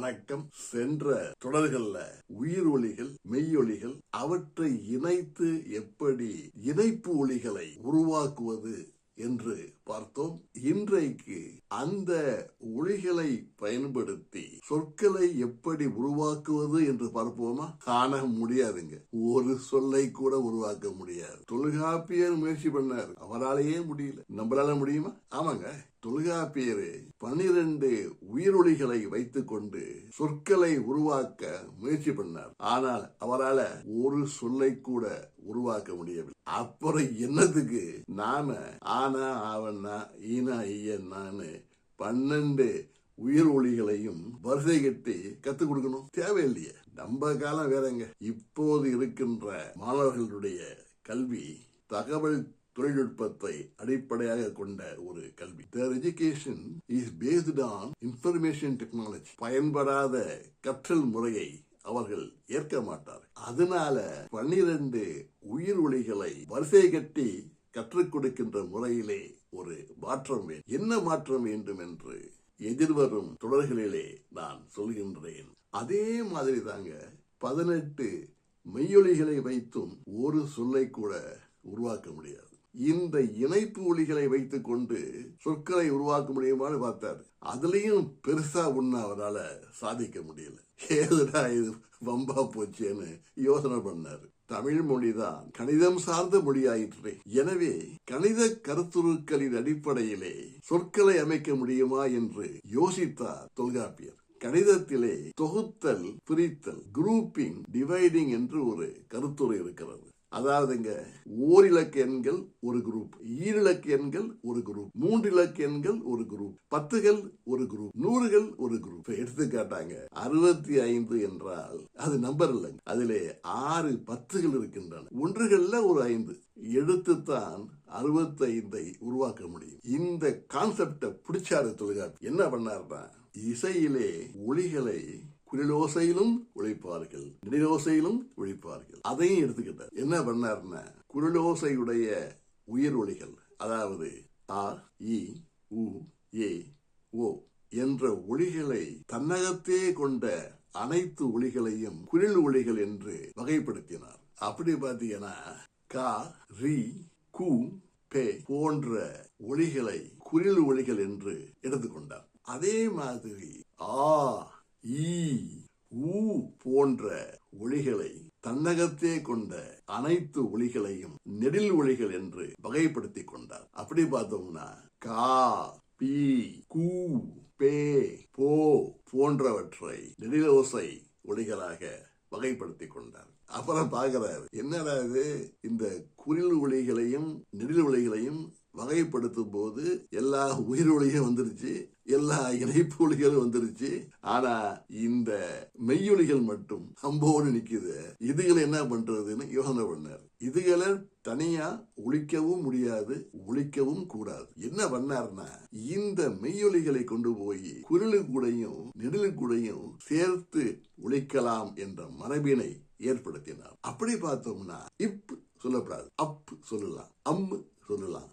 வணக்கம் சென்ற தொடர்கள்ல உயிர் ஒளிகள் மெய்யொலிகள் அவற்றை இணைத்து எப்படி இணைப்பு ஒளிகளை உருவாக்குவது என்று பார்த்தோம். இன்றைக்கு அந்த ஒளிகளை பயன்படுத்தி சொற்களை எப்படி உருவாக்குவது என்று பார்ப்போமா? காண முடியாதுங்க. ஒரு சொல்லை கூட உருவாக்க முடியாது. தொல்காப்பியர் முயற்சி பண்ணார். அவராலேயே முடியல. நம்மளால முடியுமா? ஆமாங்க. தொல்காப்பியரே பனிரெண்டு உயிரொலிகளை வைத்துக் கொண்டு சொற்களை உருவாக்க முயற்சி பண்ணார். ஆனால் அவரால ஒரு சொல்லை கூட உருவாக்க முடியவில்லை. அப்புறம் என்னதுக்கு நாம ஆனா ஆவண்ணா ஈனா ஈயன்னான்னு பன்னெண்டு உயிர் ஒளிகளையும் வரிசை கட்டி கத்துக் கொடுக்கணும். தேவையில்லையே. நம்ம காலம் வேறங்க. இப்போது இருக்கின்ற மாணவர்களுடைய கல்வி தகவல் தொழில்நுட்பத்தை அடிப்படையாக கொண்ட ஒரு கல்வி. Their education is based on information technology பயன்படாத கற்றல் முறையை அவர்கள் ஏற்க மாட்டார். அதனால பன்னிரண்டு உயிர் ஒளிகளை வரிசை கட்டி கற்றுக் கொடுக்கின்ற முறையிலே ஒரு மாற்றம் வேண்டும் என்ன மாற்றம் வேண்டும் என்று எதிர்வரும் தொடர்களிலே நான் சொல்கின்றேன். அதே மாதிரி தாங்க பதினெட்டு மெய்யொலிகளை வைத்தும் ஒரு சொல்லை கூட உருவாக்க முடியாது. இந்த இணைப்பு ஒளிகளை வைத்துக் கொண்டு சொற்களை உருவாக்க முடியுமான்னு பார்த்தாரு. அதுலயும் பெருசா ஒண்ணு அவரால் சாதிக்க முடியல. ஏதுடா இது வம்பா போச்சேன்னு யோசனை பண்ணாரு. தமிழ் மொழிதான் கணிதம் சார்ந்த மொழியாயிற்று. எனவே கணித கருத்துருக்களின் அடிப்படையிலே சொற்களை அமைக்க முடியுமா என்று யோசித்தார் தொல்காப்பியர். கணிதத்திலே தொகுத்தல் பிரித்தல் குரூப்பிங் டிவைடிங் என்று ஒரு கருத்துரை இருக்கிறது. அதாவதுங்க ஓரிலக்க எண்கள் ஒரு குரூப் ஈரிலக்க எண்கள் ஒரு குரூப் மூன்று இலக்க எண்கள் ஒரு குரூப் பத்துகள் ஒரு குரூப் நூறுகள் ஒரு குரூப் எடுத்துக்காட்டாங்க அறுபத்தி ஐந்து என்றால் அது நம்பர் இல்லைங்க. அதிலே ஆறு பத்துகள் இருக்கின்றன. ஒன்றுகள்ல ஒரு ஐந்து. எடுத்துத்தான் அறுபத்தி ஐந்தை உருவாக்க முடியும். இந்த கான்செப்ட பிடிச்சாரு தொழிலாளர் என்ன பண்ணாருன்னா இசையிலே ஒளிகளை குரலோசையிலும் உழைப்பார்கள் நிலோசையிலும் உழைப்பார்கள் அதையும் எடுத்துக்கிட்டார். என்ன பண்ணாருன்னா குரலோசையுடைய உயிர் ஒளிகள் அதாவது ஆ இ உ ஏ ஓ என்ற ஒளிகளை தன்னகத்தே கொண்ட அனைத்து ஒளிகளையும் குரில் ஒளிகள் என்று வகைப்படுத்தினார். அப்படி பாத்தீங்கன்னா கா ரி கு பே போன்ற ஒளிகளை குரில் ஒளிகள் என்று எடுத்துக்கொண்டார். அதே மாதிரி ஆ ஈ ஊ போன்ற ஒளிகளை தன்னகத்தே கொண்ட அனைத்து ஒளிகளையும் நெடில் ஒளிகள் என்று வகைப்படுத்தி கொண்டார். அப்படி பார்த்தோம்னா கா பி கூ பே போ போன்றவற்றை நெடிலோசை ஒளிகளாக வகைப்படுத்தி கொண்டார். அப்புறம் பார்க்கிறாரு என்னடா இது? இந்த குரில் ஒளிகளையும் நெடில் ஒளிகளையும் வகைப்படுத்தும் போது எல்லா உயிர் ஒளியும் வந்துருச்சு எல்லா இணைப்புகளும் வந்துருச்சு. ஆனா இந்த மெய்யொலிகள் மட்டும் அம்போடு நிக்குது. இதுகளை என்ன பண்றதுன்னு யோசனை பண்ணார். இதுகளை தனியா ஒழிக்கவும் முடியாது ஒழிக்கவும் கூடாது. என்ன பண்ணார்னா இந்த மெய்யொலிகளை கொண்டு போய் குரலு கூடையும் நெடிலு கூடையும் சேர்த்து ஒழிக்கலாம் என்ற மரபினை ஏற்படுத்தினார். அப்படி பார்த்தோம்னா இப் சொல்லப்படாது அப் சொல்லலாம். அம்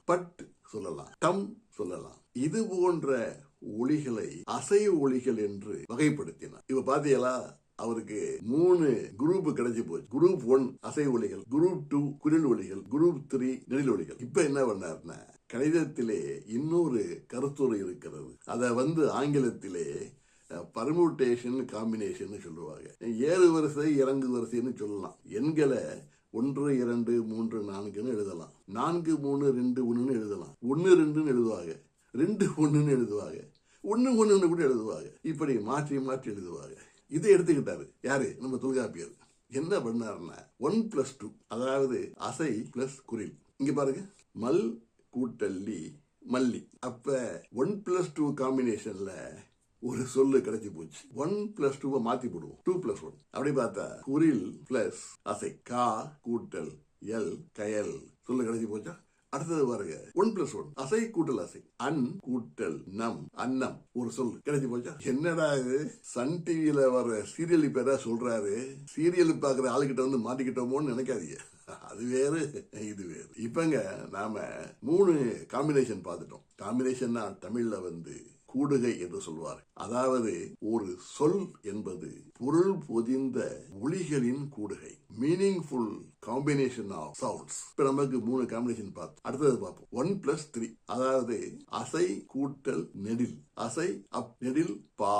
பட் சொல்லலாம் டம் சொல்லலாம். இது போன்ற ஒளிகளை அசைவு ஒளிகள் என்று வகைப்படுத்தினார். இப்ப பாத்தீங்களா அவருக்கு மூணு குரூப் கிடைச்சி போச்சு. குரூப் ஒன் அசை ஒளிகள் குரூப் டூ குரில் ஒளிகள் குரூப் த்ரீ நெடில் ஒளிகள் இப்ப என்ன பண்ணாருன்னா கணிதத்திலே இன்னொரு கருத்துரை இருக்கிறது. அதை வந்து ஆங்கிலத்திலே பர்முட்டேஷன் காம்பினேஷன் சொல்லுவாங்க. ஏழு வரிசை இறங்கு வரிசைன்னு சொல்லலாம். எண்களை ஒன்று இரண்டு மூன்று நான்குன்னு எழுதலாம். நான்கு மூணு ரெண்டு ஒன்றுன்னு எழுதலாம். ஒன்று ரெண்டுன்னு எழுதுவாங்க. ரெண்டு ஒன்றுன்னு எழுதுவாங்க. ஒன்று ஒன்றுன்னு கூட எழுதுவாங்க. இப்படி மாற்றி மாற்றி எழுதுவாங்க. இதை எடுத்துக்கிட்டாரு. யாரு? நம்ம தொல்காப்பியர். என்ன பண்ணாருன்னா ஒன் பிளஸ் டூ அதாவது அசை பிளஸ் குரில். இங்க பாருங்க. மல் கூட்டல்லி மல்லி. அப்ப ஒன் பிளஸ் டூ காம்பினேஷன்ல ஒரு சொல்லு கிடைச்சி போச்சு. ஒன் பிளஸ் டூவை மாத்தி போடுவோம். டூ பிளஸ் ஒன் அப்படி பார்த்தா குரில் பிளஸ் அசை கா கூட்டல் எல் கயல். சொல்லு கிடைச்சி போச்சா? அடுத்தது பாருங்க. ஒன் பிளஸ் ஒன் அசை கூட்டல் அசை. அன் கூட்டல் நம். அன்னம். ஒரு சொல் கிடைச்சி போச்சா? என்னடா இது? சன் டிவியில வர சீரியல் பேரா சொல்றாரு? சீரியல் பாக்குற ஆளுகிட்ட வந்து மாட்டிக்கிட்டோமோன்னு நினைக்காதீங்க. அது வேறு இது வேறு. இப்பங்க நாம மூணு காம்பினேஷன் பார்த்துட்டோம். காம்பினேஷன்னா தமிழ்ல வந்து கூடுகை என்று சொல்வார் அதாவது ஒரு சொல் என்பது பொருள் பொதிந்த ஒளிகளின் கூடுகை. மீனிங்ஃபுல் காம்பினேஷன் ஆஃப் சவுண்ட்ஸ் இப்ப நமக்கு மூணு காம்பினேஷன் பார்த்து அடுத்தது பார்ப்போம். ஒன் பிளஸ் த்ரீ அதாவது அசை கூட்டல் நெடில். அசை அப் நெடில் பா.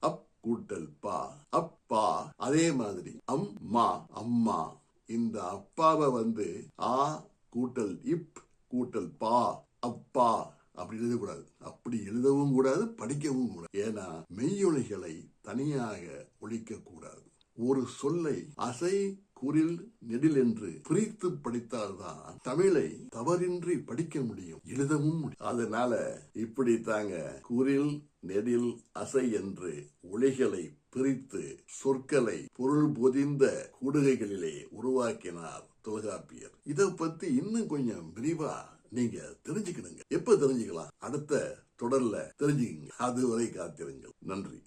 அப் கூட்டல் பா. அப்பா அதே மாதிரி அம்மா அம்மா. இந்த அப்பாவை வந்து ஆ கூட்டல் இப் கூட்டல் பா. அப்பா. அப்படி எழுதக்கூடாது. அப்படி எழுதவும் கூடாது படிக்கவும் கூடாது. ஏன்னா மெய்யொலிகளை தனியாக ஒழிக்கக்கூடாது ஒரு சொல்லை அசை குரில் நெடில் என்று பிரித்து படித்தால்தான் தமிழை தவறின்றி படிக்க முடியும் எழுதவும் முடியும். அதனால இப்படி தாங்க குரில் நெடில் அசை என்று ஒளிகளை பிரித்து சொற்களை பொருள் பொதிந்த கூடுகைகளிலே உருவாக்கினார் தொல்காப்பியர். இதை பத்தி இன்னும் கொஞ்சம் விரிவா நீங்க தெரிஞ்சுக்கணுங்க. எப்ப தெரிஞ்சுக்கலாம்? அடுத்த தொடர்ல தெரிஞ்சுக்கங்க. அதுவரை காத்திருங்கள். நன்றி.